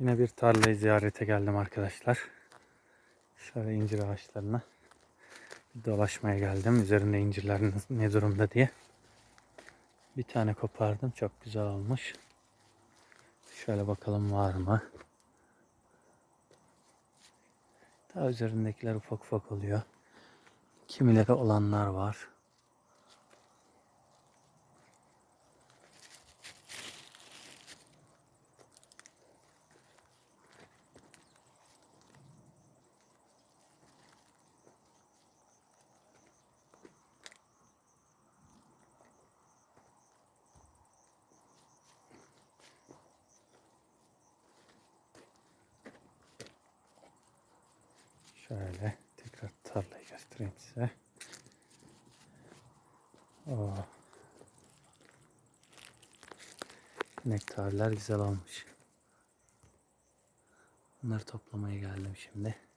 Yine bir tarlayı ziyarete geldim arkadaşlar. Şöyle incir ağaçlarına bir dolaşmaya geldim. Üzerinde incirler ne durumda diye. Bir tane kopardım. Çok güzel olmuş. Şöyle bakalım var mı? Daha üzerindekiler ufak ufak oluyor. Kimileri olanlar var. Şöyle tekrar tarlayı göstereyim size. Oo. Nektarlar güzel olmuş. Bunları toplamaya geldim şimdi.